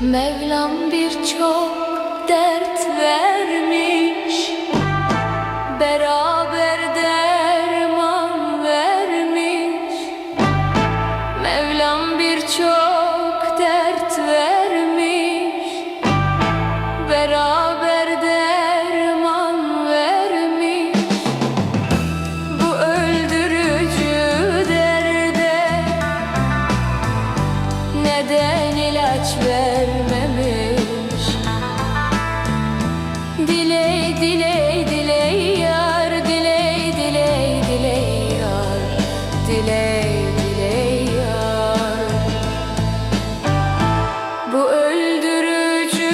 Mevlam birçok dert vermiş Beraber derman vermiş. Mevlam birçok bilmeden ilaç vermemiş? Diley diley diley yar Diley diley diley yar Diley diley yar. Bu öldürücü